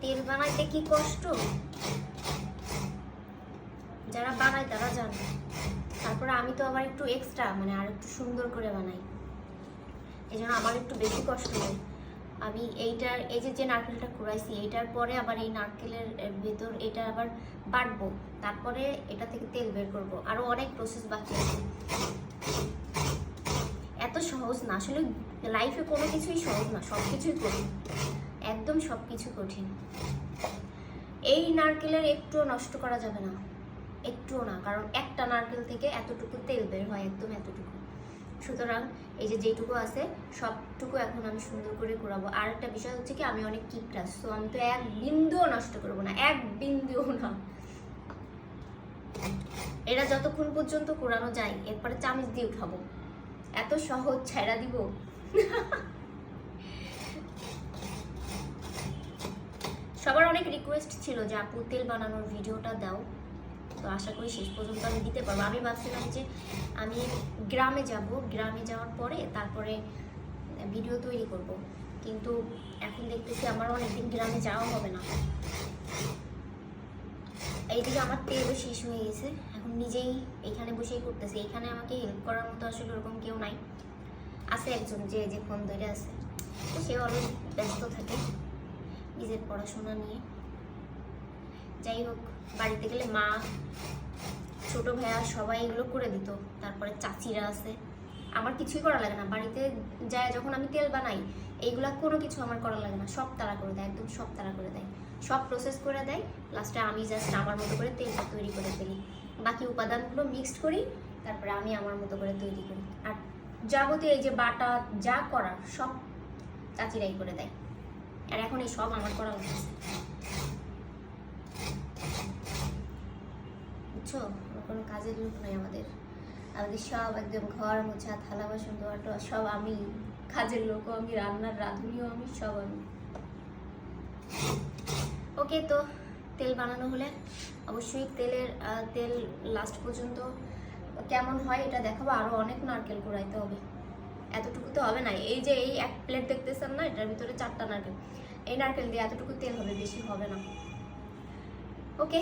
তেল বানাইতে কি কষ্ট? যারা বানায় তারা জানে। তারপরে আমি তো আবার একটু এক্সট্রা মানে আর একটু সুন্দর করে বানাই। এই জন্য আমার একটু বেশি কষ্ট হয়। আমি এইটার, এই যে যে নারকেলটা কুড়াইছি, এইটার পরে আবার এই নারকেলের ভেতর এটা আবার বাটবো। তারপরে এটা থেকে তেল বের করব। আরও অনেক প্রসেস বাকি আছে। এত সহজ না। আসলে লাইফে কোনো কিছুই সহজ না সব কিছুই একদম সব কিছু কঠিন। এই নারকেলের একটুও নষ্ট করা যাবে না। একটুও না, কারণ একটা নারকেল থেকে এতটুকু তেল বের হয়, একদম এতটুকু। সুতরাং এই যে যেটুকু আছে, সবটুকু এখন আমি সুন্দর করে করাবো আর একটা বিষয় হচ্ছে কি, আমি অনেক কিপটাস তো আমি তো এক বিন্দুও নষ্ট করব না, এক বিন্দুও না। এটা যতক্ষণ পর্যন্ত কোরানো যায়, এরপরে চামিচ দিয়ে উঠাবো। এত সহজ ছেড়া দিব। সবার অনেক রিকোয়েস্ট ছিল যে আপু তেল বানানোর ভিডিওটা দাও। তো আশা করি শেষ পর্যন্ত আমি দিতে পারব। আমি ভাবছিলাম যে আমি গ্রামে যাব। গ্রামে যাওয়ার পরে তারপরে ভিডিও তৈরি করব। কিন্তু এখন দেখতেছি আমার অনেকদিন গ্রামে যাওয়া হবে না। এইদিকে আমার তেলও শেষ হয়ে গেছে। এখন নিজেই এখানে বসেই করতেছি। এখানে আমাকে হেল্প করার মতো আসলে ওরকম কেউ নাই। আছে একজন যে যে ফোন ধরে আছে। তো সে অনেক ব্যস্ত থাকে। নিজের পড়াশোনা নিয়ে। যাই হোক, বাড়িতে গেলে মা, ছোট ভাইয়া সবাই এগুলো করে দিত। তারপরে চাচিরা আছে। আমার কিছুই করা লাগে না। বাড়িতে যায় যখন আমি তেল বানাই, এইগুলা কোনো কিছু আমার করা লাগে না। সব তারা করে দেয়, একদম সব তারা করে দেয়। সব প্রসেস করে দেয়। লাস্টে আমি জাস্ট আমার মতো করে তেলটা তৈরি করে ফেলি। বাকি উপাদানগুলো মিক্সড করি, তারপরে আমি আমার মতো করে তৈরি করি। আর যাবতীয় এই যে বাটা যা করার, সব চাচিরাই করে দেয়। আর এখন এই সব আমার করা উচিত। বুঝছ? কোনো কাজের লোক নাই আমাদের। আমাদের সব একদম ঘর মোছা, থালা বাসন ধোয়া টোয়া সব আমি। কাজের লোকও আমি, রান্নার রাঁধুনিও আমি, সব আমি। ওকে তো, তেল বানানো হলে অবশ্যই তেলের তেল লাস্ট পর্যন্ত কেমন হয় এটা দেখাবো। আরও অনেক নারকেল কুড়াইতে হবে। এতটুকু তো হবে না। এই যে এই এক প্লেট দেখতেছেন না, এটার ভিতরে চারটা নারকেল। এই নারকেল দিয়ে এতটুকু তেল হবে, বেশি হবে না। ওকে